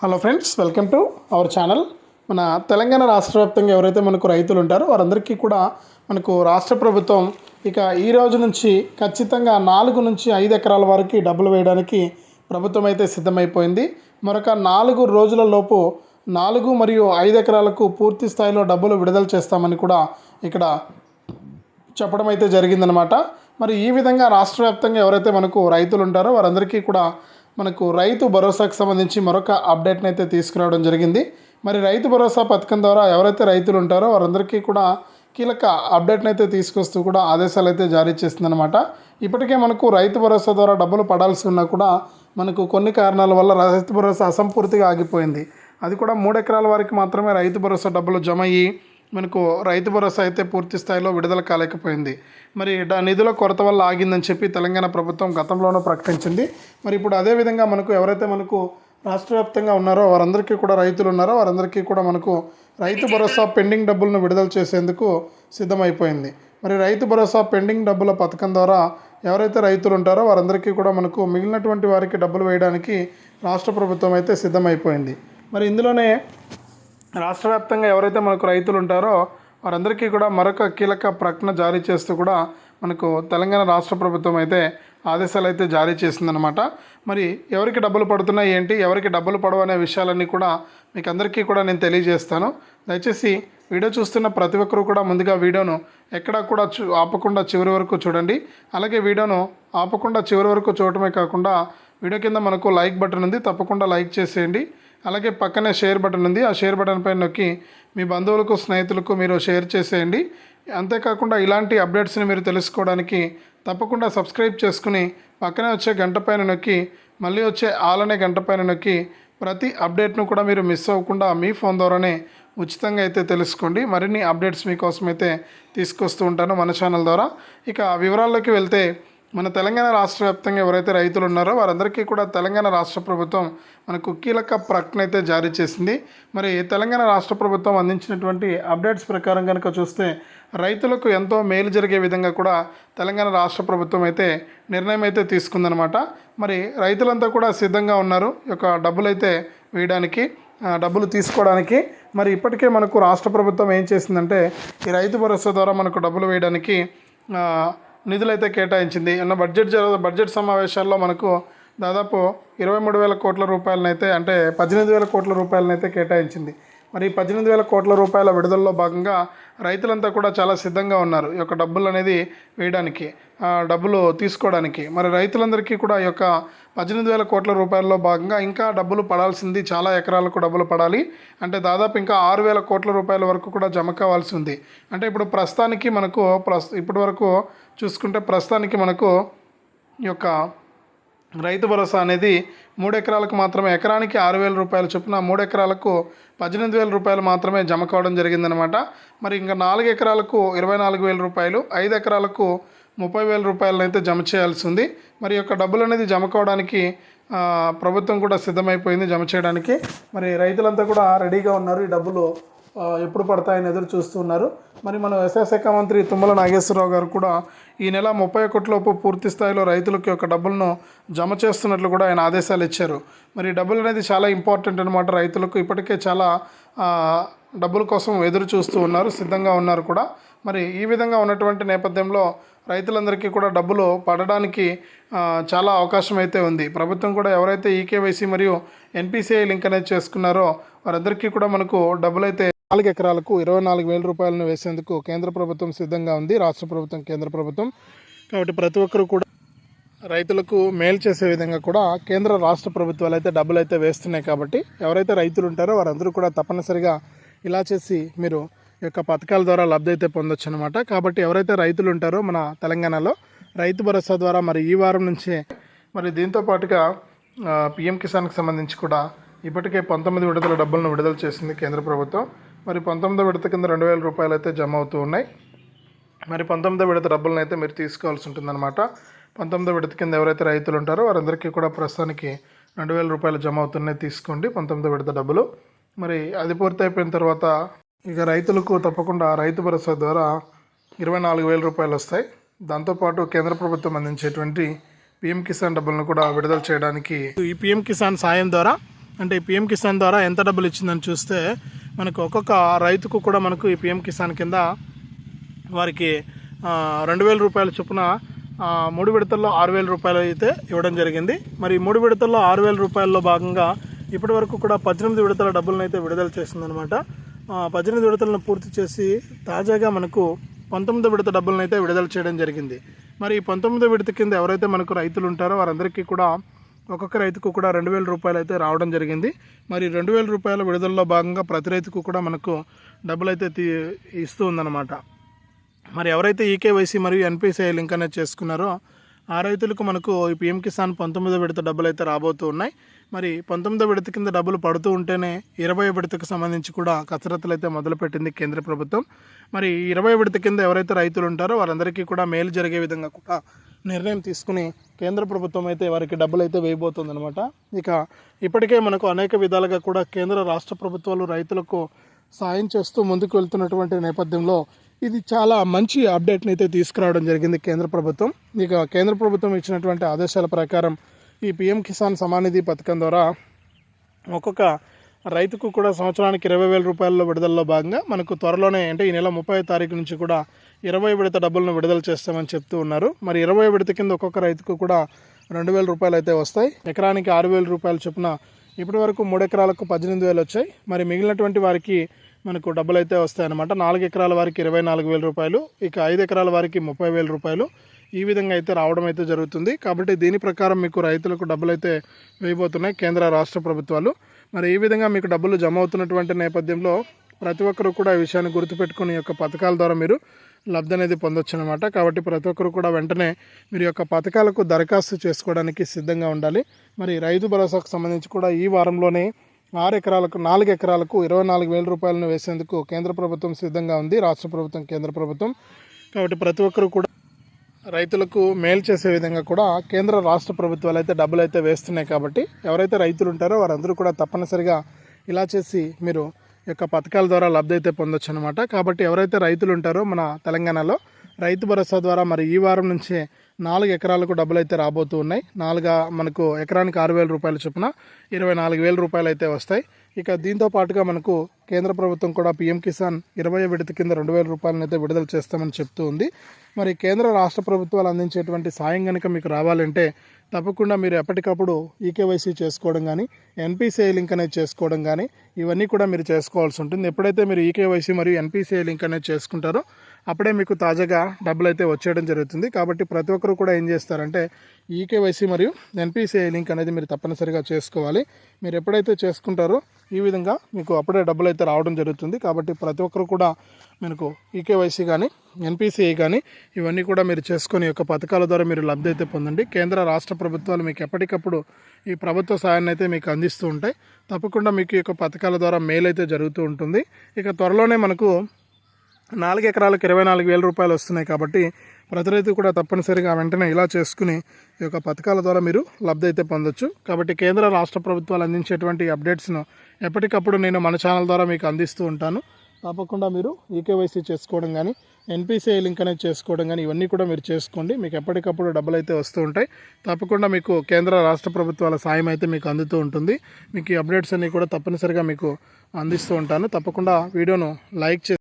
Hello friends welcome to our channel. మన తెలంగాణ రాష్ట్ర వ్యాప్తంగా ఎవరైతే మనకు రైతులు ఉంటారో వారందరికీ కూడా మనకు రాష్ట్ర ప్రభుత్వం ఇక ఈ రోజు నుంచి ఖచ్చితంగా నాలుగు నుంచి ఐదు ఎకరాల వరకు డబ్బులు వేయడానికి ప్రభుత్వం అయితే సిద్ధమైపోయింది. మరొక నాలుగు రోజుల లోపు నాలుగు మరియు ఐదు ఎకరాలకు పూర్తి స్థాయిలో డబ్బులు విడుదల చేస్తామని కూడా ఇక్కడ చెప్పడం అయితే జరిగిందనమాట మరి ఈ విధంగా రాష్ట్ర వ్యాప్తంగా ఎవరైతే మనకు రైతులు ఉంటారో వారందరికీ కూడా మనకు రైతు భరోసాకు సంబంధించి మరొక అప్డేట్ని అయితే తీసుకురావడం జరిగింది. మరి రైతు భరోసా పథకం ద్వారా ఎవరైతే రైతులు ఉంటారో వారందరికీ కూడా కీలక అప్డేట్ని అయితే తీసుకొస్తూ కూడా ఆదేశాలు అయితే జారీ చేస్తుందన్నమాట. ఇప్పటికే మనకు రైతు భరోసా ద్వారా డబ్బులు పడాల్సి ఉన్నా కూడా మనకు కొన్ని కారణాల వల్ల రైతు భరోసా అసంపూర్తిగా ఆగిపోయింది. అది కూడా మూడు ఎకరాల వారికి మాత్రమే రైతు భరోసా డబ్బులు జమ అయ్యి మనకు రైతు భరోసా అయితే పూర్తి స్థాయిలో విడుదల కాలేకపోయింది. మరి నిధుల కొరత వల్ల ఆగిందని చెప్పి తెలంగాణ ప్రభుత్వం గతంలోనూ ప్రకటించింది. మరి ఇప్పుడు అదేవిధంగా మనకు ఎవరైతే మనకు రాష్ట్ర వ్యాప్తంగా ఉన్నారో వారందరికీ కూడా రైతులు ఉన్నారో వారందరికీ కూడా మనకు రైతు భరోసా పెండింగ్ డబ్బులను విడుదల చేసేందుకు సిద్ధమైపోయింది. మరి రైతు భరోసా పెండింగ్ డబ్బుల పథకం ద్వారా ఎవరైతే రైతులు ఉంటారో వారందరికీ కూడా మనకు మిగిలినటువంటి వారికి డబ్బులు వేయడానికి రాష్ట్ర ప్రభుత్వం అయితే సిద్ధమైపోయింది. మరి ఇందులోనే రాష్ట్ర వ్యాప్తంగా ఎవరైతే మనకు రైతులు ఉంటారో వారందరికీ కూడా మరొక కీలక ప్రకటన జారీ చేస్తూ కూడా మనకు తెలంగాణ రాష్ట్ర ప్రభుత్వం అయితే ఆదేశాలు అయితే జారీ చేసిందనమాట మరి ఎవరికి డబ్బులు పడుతున్నాయి ఏంటి ఎవరికి డబ్బులు పడవు అనే విషయాలన్నీ కూడా మీకు అందరికీ కూడా నేను తెలియజేస్తాను. దయచేసి వీడియో చూస్తున్న ప్రతి ఒక్కరూ కూడా ముందుగా వీడియోను ఎక్కడా కూడా చూ ఆపకుండా చివరి వరకు చూడండి. అలాగే వీడియోను ఆపకుండా చివరి వరకు చూడటమే కాకుండా వీడియో కింద మనకు లైక్ బటన్ ఉంది తప్పకుండా లైక్ చేసేయండి. అలాగే పక్కనే షేర్ బటన్ ఉంది. ఆ షేర్ బటన్ పైన నొక్కి మీ బంధువులకు స్నేహితులకు మీరు షేర్ చేసేయండి. అంతేకాకుండా ఇలాంటి అప్డేట్స్ని మీరు తెలుసుకోవడానికి తప్పకుండా సబ్స్క్రైబ్ చేసుకుని పక్కనే వచ్చే గంట పైన నొక్కి మళ్ళీ వచ్చే ఆలనే గంట పైన నొక్కి ప్రతి అప్డేట్ను కూడా మీరు మిస్ అవ్వకుండా మీ ఫోన్ ద్వారానే ఉచితంగా అయితే తెలుసుకోండి. మరిన్ని అప్డేట్స్ మీకోసం అయితే తీసుకొస్తూ ఉంటాను మన ఛానల్ ద్వారా. ఇక వివరాల్లోకి వెళ్తే మన తెలంగాణ రాష్ట్ర వ్యాప్తంగా ఎవరైతే రైతులు ఉన్నారో వారందరికీ కూడా తెలంగాణ రాష్ట్ర ప్రభుత్వం మనకు కీలక ప్రకటన అయితే జారీ చేసింది. మరి తెలంగాణ రాష్ట్ర ప్రభుత్వం అందించినటువంటి అప్డేట్స్ ప్రకారం కనుక చూస్తే రైతులకు ఎంతో మేలు జరిగే విధంగా కూడా తెలంగాణ రాష్ట్ర ప్రభుత్వం అయితే నిర్ణయం అయితే తీసుకుందనమాట మరి రైతులంతా కూడా సిద్ధంగా ఉన్నారు. ఈ యొక్క డబ్బులు అయితే వేయడానికి డబ్బులు తీసుకోవడానికి. మరి ఇప్పటికే మనకు రాష్ట్ర ప్రభుత్వం ఏం చేసిందంటే ఈ రైతు భరోసా ద్వారా మనకు డబ్బులు వేయడానికి నిధులైతే కేటాయించింది. అన్న బడ్జెట్ జరగ బడ్జెట్ సమావేశాల్లో మనకు దాదాపు ఇరవై మూడు వేల కోట్ల రూపాయలనైతే అంటే పద్దెనిమిది వేల కోట్ల రూపాయలనైతే కేటాయించింది. మరి పద్దెనిమిది వేల కోట్ల రూపాయల విడుదలలో భాగంగా రైతులంతా కూడా చాలా సిద్ధంగా ఉన్నారు ఈ యొక్క డబ్బులు అనేది వేయడానికి డబ్బులు తీసుకోవడానికి. మరి రైతులందరికీ కూడా ఈ యొక్క పద్దెనిమిది వేల కోట్ల రూపాయల్లో భాగంగా ఇంకా డబ్బులు పడాల్సింది చాలా ఎకరాలకు డబ్బులు పడాలి. అంటే దాదాపు ఇంకా ఆరు వేల కోట్ల రూపాయల వరకు కూడా జమ కావాల్సి ఉంది. అంటే ఇప్పుడు ప్రస్తుతానికి మనకు ప్రస్ ఇప్పటి వరకు చూసుకుంటే ప్రస్తుతానికి మనకు ఈ యొక్క రైతు భరోసా అనేది మూడు ఎకరాలకు మాత్రమే ఎకరానికి ఆరు వేల రూపాయలు చొప్పున మూడు ఎకరాలకు పద్దెనిమిది వేల రూపాయలు మాత్రమే జమ కావడం జరిగిందనమాట మరి ఇంకా నాలుగు ఎకరాలకు ఇరవై నాలుగు వేల రూపాయలు ఐదు ఎకరాలకు ముప్పై వేల రూపాయలను అయితే జమ చేయాల్సి ఉంది. మరి యొక్క డబ్బులు అనేది జమ కావడానికి ప్రభుత్వం కూడా సిద్ధమైపోయింది జమ చేయడానికి. మరి రైతులంతా కూడా రెడీగా ఉన్నారు. ఈ డబ్బులు ఎప్పుడు పడతాయని ఎదురు చూస్తున్నారు మరి మన వ్యవసాయ శాఖ మంత్రి తుమ్మల నాగేశ్వరరావు గారు కూడా ఈ నెల ముప్పై ఒకటిలోపు పూర్తి స్థాయిలో రైతులకు యొక్క డబ్బులను జమ చేస్తున్నట్లు కూడా ఆయన ఆదేశాలు ఇచ్చారు. మరి డబ్బులు అనేది చాలా ఇంపార్టెంట్ అనమాట రైతులకు. ఇప్పటికే చాలా డబ్బుల కోసం ఎదురు చూస్తూ ఉన్నారు సిద్ధంగా ఉన్నారు కూడా. మరి ఈ విధంగా ఉన్నటువంటి నేపథ్యంలో రైతులందరికీ కూడా డబ్బులు పడడానికి చాలా అవకాశం అయితే ఉంది. ప్రభుత్వం కూడా ఎవరైతే ఈకేవైసీ మరియు ఎన్పిసిఐ లింక్ అనేది చేసుకున్నారో వారందరికీ కూడా మనకు డబ్బులైతే నాలుగు ఎకరాలకు ఇరవై నాలుగు వేల రూపాయలను వేసేందుకు కేంద్ర ప్రభుత్వం సిద్ధంగా ఉంది. రాష్ట్ర ప్రభుత్వం కేంద్ర ప్రభుత్వం. కాబట్టి ప్రతి ఒక్కరు కూడా రైతులకు మేలు చేసే విధంగా కూడా కేంద్ర రాష్ట్ర ప్రభుత్వాలు అయితే డబ్బులు అయితే వేస్తున్నాయి కాబట్టి ఎవరైతే రైతులు ఉంటారో వారందరూ కూడా తప్పనిసరిగా ఇలా చేసి మీరు యొక్క పథకాల ద్వారా లబ్ధి అయితే పొందొచ్చు అనమాట కాబట్టి ఎవరైతే రైతులు ఉంటారో మన తెలంగాణలో రైతు భరోసా ద్వారా మరి ఈ వారం నుంచే మరి దీంతో పాటుగా పిఎం కిసాన్కి సంబంధించి కూడా ఇప్పటికే పంతొమ్మిది విడుదల డబ్బులను విడుదల చేసింది కేంద్ర ప్రభుత్వం. మరి పంతొమ్మిదో విడత కింద రెండు వేల రూపాయలు అయితే జమ అవుతూ ఉన్నాయి. మరి పంతొమ్మిదో విడత డబ్బులను అయితే మీరు తీసుకోవాల్సి ఉంటుందన్నమాట. పంతొమ్మిదో విడత కింద ఎవరైతే రైతులు ఉంటారో వారందరికీ కూడా ప్రస్తుతానికి రెండు వేల రూపాయలు జమ అవుతున్నాయి తీసుకోండి పంతొమ్మిదో విడత డబ్బులు. మరి అది పూర్తి అయిపోయిన తర్వాత ఇక రైతులకు తప్పకుండా రైతు భరోసా ద్వారా ఇరవై నాలుగు వేల రూపాయలు వస్తాయి. దాంతోపాటు కేంద్ర ప్రభుత్వం అందించేటువంటి పిఎం కిసాన్ డబ్బులను కూడా విడుదల చేయడానికి ఈ పిఎం కిసాన్ సాయం ద్వారా అంటే ఈ పిఎం కిసాన్ ద్వారా ఎంత డబ్బులు ఇచ్చిందని చూస్తే మనకు ఒక్కొక్క రైతుకు కూడా మనకు ఈ పిఎం కిసాన్ కింద వారికి రెండు వేల రూపాయల చొప్పున మూడు విడతల్లో ఆరు వేల రూపాయలు అయితే ఇవ్వడం జరిగింది. మరి మూడు విడతల్లో ఆరు వేల రూపాయల్లో భాగంగా ఇప్పటి వరకు కూడా పద్దెనిమిది విడతల డబ్బులను అయితే విడుదల చేసిందనమాట పద్దెనిమిది విడతలను పూర్తి చేసి తాజాగా మనకు పంతొమ్మిది విడత డబ్బులను అయితే విడుదల చేయడం జరిగింది. మరి ఈ పంతొమ్మిది విడత కింద ఎవరైతే మనకు రైతులు ఉంటారో వారందరికీ కూడా ఒక్కొక్క రైతుకు కూడా రెండు వేల రూపాయలు అయితే రావడం జరిగింది. మరి రెండు వేల రూపాయల విడుదలలో భాగంగా ప్రతి రైతుకు కూడా మనకు డబ్బులు అయితే తీ ఇస్తూ ఉందన్నమాట. మరి ఎవరైతే ఈకేవైసీ మరియు ఎన్పిసిఐ లింక్ అనేది చేసుకున్నారో ఆ రైతులకు మనకు ఈ పిఎం కిసాన్ పంతొమ్మిదో విడత డబ్బులు అయితే రాబోతూ ఉన్నాయి. మరి పంతొమ్మిదో విడత కింద డబ్బులు పడుతూ ఉంటేనే ఇరవై విడతకు సంబంధించి కూడా కసరత్తులు అయితే మొదలుపెట్టింది కేంద్ర ప్రభుత్వం. మరి ఇరవై విడత కింద ఎవరైతే రైతులు ఉంటారో వారందరికీ కూడా మేలు జరిగే విధంగా కూడా నిర్ణయం తీసుకుని కేంద్ర ప్రభుత్వం అయితే వారికి డబ్బులు అయితే వేయబోతుందన్నమాట. ఇక ఇప్పటికే మనకు అనేక విధాలుగా కూడా కేంద్ర రాష్ట్ర ప్రభుత్వాలు రైతులకు సాయం చేస్తూ ముందుకు వెళ్తున్నటువంటి నేపథ్యంలో ఇది చాలా మంచి అప్డేట్ని అయితే తీసుకురావడం జరిగింది కేంద్ర ప్రభుత్వం. ఇక కేంద్ర ప్రభుత్వం ఇచ్చినటువంటి ఆదేశాల ప్రకారం ఈ పిఎం కిసాన్ సమానిధి పథకం ద్వారా ఒక్కొక్క రైతుకు కూడా సంవత్సరానికి ఇరవై వేల రూపాయల విడుదలలో భాగంగా మనకు త్వరలోనే అంటే ఈ నెల ముప్పై తారీఖు నుంచి కూడా ఇరవై విడత డబ్బులను విడుదల చేస్తామని చెప్తూ ఉన్నారు. మరి ఇరవై విడత కింద ఒక్కొక్క రైతుకు కూడా రెండు వేల రూపాయలు అయితే వస్తాయి. ఎకరానికి ఆరు వేల రూపాయలు చొప్పున ఇప్పటి వరకు మూడు ఎకరాలకు పద్దెనిమిది వేలు వచ్చాయి. మరి మిగిలినటువంటి వారికి మనకు డబ్బులు అయితే వస్తాయన్నమాట నాలుగు ఎకరాల వారికి ఇరవై నాలుగు వేల రూపాయలు ఇక ఐదు ఎకరాల వారికి ముప్పై వేల రూపాయలు ఈ విధంగా అయితే రావడం అయితే జరుగుతుంది. కాబట్టి దీని ప్రకారం మీకు రైతులకు డబ్బులు అయితే వేయబోతున్నాయి కేంద్ర రాష్ట్ర ప్రభుత్వాలు. మరి ఈ విధంగా మీకు డబ్బులు జమ అవుతున్నటువంటి నేపథ్యంలో ప్రతి ఒక్కరు కూడా ఈ విషయాన్ని గుర్తుపెట్టుకుని యొక్క పథకాల ద్వారా మీరు లబ్ధి అనేది పొందొచ్చు అనమాట కాబట్టి ప్రతి ఒక్కరు కూడా వెంటనే మీరు యొక్క పథకాలకు దరఖాస్తు చేసుకోవడానికి సిద్ధంగా ఉండాలి. మరి రైతు భరోసాకు సంబంధించి కూడా ఈ వారంలోనే ఆరు ఎకరాలకు నాలుగు ఎకరాలకు ఇరవై నాలుగు వేల రూపాయలను వేసేందుకు కేంద్ర ప్రభుత్వం సిద్ధంగా ఉంది. రాష్ట్ర ప్రభుత్వం కేంద్ర ప్రభుత్వం. కాబట్టి ప్రతి ఒక్కరు కూడా రైతులకు మేలు చేసే విధంగా కూడా కేంద్ర రాష్ట్ర ప్రభుత్వాలు అయితే డబ్బులు అయితే వేస్తున్నాయి కాబట్టి ఎవరైతే రైతులు ఉంటారో వారందరూ కూడా తప్పనిసరిగా ఇలా చేసి మీరు యొక్క పథకాల ద్వారా లబ్ధి అయితే పొందొచ్చు అనమాట కాబట్టి ఎవరైతే రైతులు ఉంటారో మన తెలంగాణలో రైతు భరోసా ద్వారా మరి ఈ వారం నుంచే నాలుగు ఎకరాలకు డబ్బులు అయితే రాబోతూ ఉన్నాయి. నాలుగు మనకు ఎకరానికి ఆరు వేల రూపాయల చొప్పున ఇరవై నాలుగు వేల రూపాయలు అయితే వస్తాయి. ఇక దీంతో పాటుగా మనకు కేంద్ర ప్రభుత్వం కూడా పీఎం కిసాన్ ఇరవై విడత కింద రెండు వేల రూపాయలను అయితే విడుదల చేస్తామని చెప్తూ ఉంది. మరి కేంద్ర రాష్ట్ర ప్రభుత్వాలు అందించేటువంటి సాయం కనుక మీకు రావాలంటే తప్పకుండా మీరు ఎప్పటికప్పుడు ఈకేవైసీ చేసుకోవడం కానీ ఎన్పిసిఐ లింక్ అనేది చేసుకోవడం కానీ ఇవన్నీ కూడా మీరు చేసుకోవాల్సి ఉంటుంది. ఎప్పుడైతే మీరు ఈకేవైసీ మరియు ఎన్పిసిఐ లింక్ అనేది చేసుకుంటారో అప్పుడే మీకు తాజాగా డబ్బులు అయితే వచ్చేయడం జరుగుతుంది. కాబట్టి ప్రతి ఒక్కరు కూడా ఏం చేస్తారంటే ఈకేవైసీ మరియు ఎన్పిసిఐ లింక్ అనేది మీరు తప్పనిసరిగా చేసుకోవాలి. మీరు ఎప్పుడైతే చేసుకుంటారో ఈ విధంగా మీకు అప్పుడే డబ్బులు అయితే రావడం జరుగుతుంది. కాబట్టి ప్రతి ఒక్కరు కూడా మీకు ఈకేవైసీ కానీ ఎన్పిసిఐ కానీ ఇవన్నీ కూడా మీరు చేసుకొని యొక్క పథకాల ద్వారా మీరు లబ్ధి అయితే పొందండి. కేంద్ర రాష్ట్ర ప్రభుత్వాలు మీకు ఎప్పటికప్పుడు ఈ ప్రభుత్వ సాయాన్ని అయితే మీకు అందిస్తూ ఉంటాయి. తప్పకుండా మీకు ఈ యొక్క పథకాల ద్వారా మేలు అయితే జరుగుతూ ఉంటుంది. ఇక త్వరలోనే మనకు నాలుగు ఎకరాలకు ఇరవై నాలుగు వేల రూపాయలు వస్తున్నాయి కాబట్టి ప్రతి రైతు కూడా తప్పనిసరిగా వెంటనే ఇలా చేసుకుని ఈ యొక్క పథకాల ద్వారా మీరు లబ్ధి అయితే పొందొచ్చు. కాబట్టి కేంద్ర రాష్ట్ర ప్రభుత్వాలు అందించేటువంటి అప్డేట్స్ను ఎప్పటికప్పుడు నేను మన ఛానల్ ద్వారా మీకు అందిస్తూ ఉంటాను. తప్పకుండా మీరు ఈకేవైసీ చేసుకోవడం కానీ ఎన్పిసిఐ లింక్ అనేది చేసుకోవడం కానీ ఇవన్నీ కూడా మీరు చేసుకోండి. మీకు ఎప్పటికప్పుడు డబ్బులు అయితే వస్తూ ఉంటాయి. తప్పకుండా మీకు కేంద్ర రాష్ట్ర ప్రభుత్వాల సాయం అయితే మీకు అందుతూ ఉంటుంది. మీకు ఈ అప్డేట్స్ అన్నీ కూడా తప్పనిసరిగా మీకు అందిస్తూ ఉంటాను. తప్పకుండా వీడియోను లైక్ చేసి